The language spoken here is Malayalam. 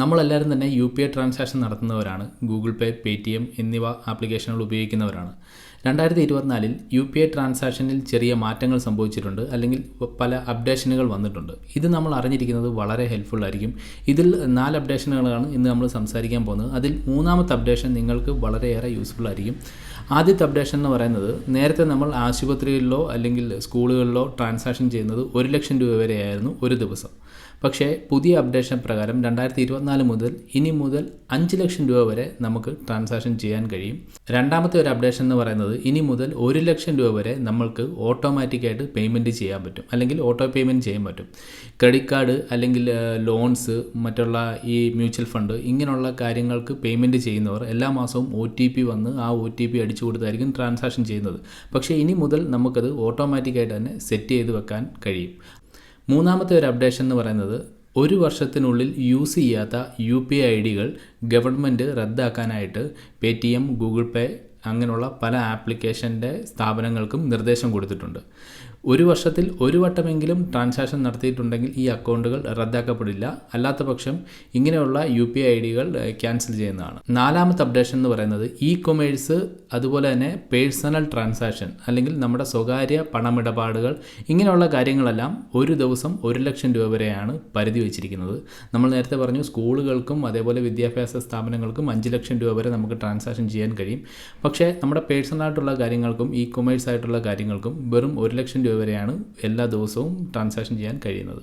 നമ്മളെല്ലാവരും തന്നെ യു പി ഐ ട്രാൻസാക്ഷൻ നടത്തുന്നവരാണ്. Google Pay Paytm എന്നിവ ആപ്ലിക്കേഷനുകൾ ഉപയോഗിക്കുന്നവരാണ്. രണ്ടായിരത്തി ഇരുപത്തിനാലിൽ യു പി ഐ ട്രാൻസാക്ഷനിൽ ചെറിയ മാറ്റങ്ങൾ സംഭവിച്ചിട്ടുണ്ട് അല്ലെങ്കിൽ പല അപ്ഡേഷനുകൾ വന്നിട്ടുണ്ട്. ഇത് നമ്മൾ അറിഞ്ഞിരിക്കുന്നത് വളരെ ഹെൽപ്ഫുൾ ആയിരിക്കും. ഇതിൽ നാല് അപ്ഡേഷനുകളാണ് ഇന്ന് നമ്മൾ സംസാരിക്കാൻ പോകുന്നത്. അതിൽ മൂന്നാമത്തെ അപ്ഡേഷൻ നിങ്ങൾക്ക് വളരെയേറെ യൂസ്ഫുൾ ആയിരിക്കും. ആദ്യത്തെ അപ്ഡേഷൻ എന്ന് പറയുന്നത് നേരത്തെ നമ്മൾ ആശുപത്രികളിലോ അല്ലെങ്കിൽ സ്കൂളുകളിലോ ട്രാൻസാക്ഷൻ ചെയ്യുന്നത് ഒരു ലക്ഷം രൂപ വരെയായിരുന്നു ഒരു ദിവസം. പക്ഷേ പുതിയ അപ്ഡേഷൻ പ്രകാരം രണ്ടായിരത്തി ഇരുപത്തിനാല് മുതൽ ഇനി മുതൽ അഞ്ച് ലക്ഷം രൂപ വരെ നമുക്ക് ട്രാൻസാക്ഷൻ ചെയ്യാൻ കഴിയും. രണ്ടാമത്തെ ഒരു അപ്ഡേഷൻ എന്ന് പറയുന്നത് ഇനി മുതൽ ഒരു ലക്ഷം രൂപ വരെ നമ്മൾക്ക് ഓട്ടോമാറ്റിക്കായിട്ട് പേയ്മെന്റ് ചെയ്യാൻ പറ്റും. അല്ലെങ്കിൽ ഓട്ടോ പേയ്മെന്റ് ചെയ്യാൻ പറ്റും. ക്രെഡിറ്റ് കാർഡ് അല്ലെങ്കിൽ ലോൺസ് മറ്റുള്ള ഈ മ്യൂച്വൽ ഫണ്ട് ഇങ്ങനെയുള്ള കാര്യങ്ങൾക്ക് പേയ്മെന്റ് ചെയ്യുന്നവർ എല്ലാ മാസവും ഒ ടി പി വന്ന് ആ ഒ ടി പി അടിച്ചു കൊടുത്തായിരിക്കും ട്രാൻസാക്ഷൻ ചെയ്യുന്നത്. പക്ഷേ ഇനി മുതൽ നമുക്കത് ഓട്ടോമാറ്റിക്കായിട്ട് തന്നെ സെറ്റ് ചെയ്ത് വെക്കാൻ കഴിയും. മൂന്നാമത്തെ ഒരു അപ്ഡേഷൻ എന്ന് പറയുന്നത് ഒരു വർഷത്തിനുള്ളിൽ യൂസ് ചെയ്യാത്ത യു പി ഐ ഐ ഡികൾ ഗവൺമെന്റ് റദ്ദാക്കാനായിട്ട് Paytm Google Pay അങ്ങനെയുള്ള പല ആപ്ലിക്കേഷന്റെ സ്ഥാപനങ്ങൾക്കും നിർദ്ദേശം കൊടുത്തിട്ടുണ്ട്. ഒരു വർഷത്തിൽ ഒരു വട്ടമെങ്കിലും ട്രാൻസാക്ഷൻ നടത്തിയിട്ടുണ്ടെങ്കിൽ ഈ അക്കൗണ്ടുകൾ റദ്ദാക്കപ്പെടില്ല. അല്ലാത്ത പക്ഷം ഇങ്ങനെയുള്ള യു പി ഐ ഡികൾ ക്യാൻസൽ ചെയ്യുന്നതാണ്. നാലാമത്തെ അപ്ഡേഷൻ എന്ന് പറയുന്നത് ഇ കൊമേഴ്സ് അതുപോലെ തന്നെ പേഴ്സണൽ ട്രാൻസാക്ഷൻ അല്ലെങ്കിൽ നമ്മുടെ സ്വകാര്യ പണമിടപാടുകൾ ഇങ്ങനെയുള്ള കാര്യങ്ങളെല്ലാം ഒരു ദിവസം ഒരു ലക്ഷം രൂപ വരെയാണ് പരിധി വെച്ചിരിക്കുന്നത്. നമ്മൾ നേരത്തെ പറഞ്ഞു സ്കൂളുകൾക്കും അതേപോലെ വിദ്യാഭ്യാസ സ്ഥാപനങ്ങൾക്കും അഞ്ച് ലക്ഷം രൂപ വരെ നമുക്ക് ട്രാൻസാക്ഷൻ ചെയ്യാൻ കഴിയും. പക്ഷേ നമ്മുടെ പേഴ്സണൽ ആയിട്ടുള്ള കാര്യങ്ങൾക്കും ഇ കൊമേഴ്സ് ആയിട്ടുള്ള കാര്യങ്ങൾക്കും വെറും ഒരു ലക്ഷം രൂപ വരെയാണ് എല്ലാ ദിവസവും ട്രാൻസാക്ഷൻ ചെയ്യാൻ കഴിയുന്നത്.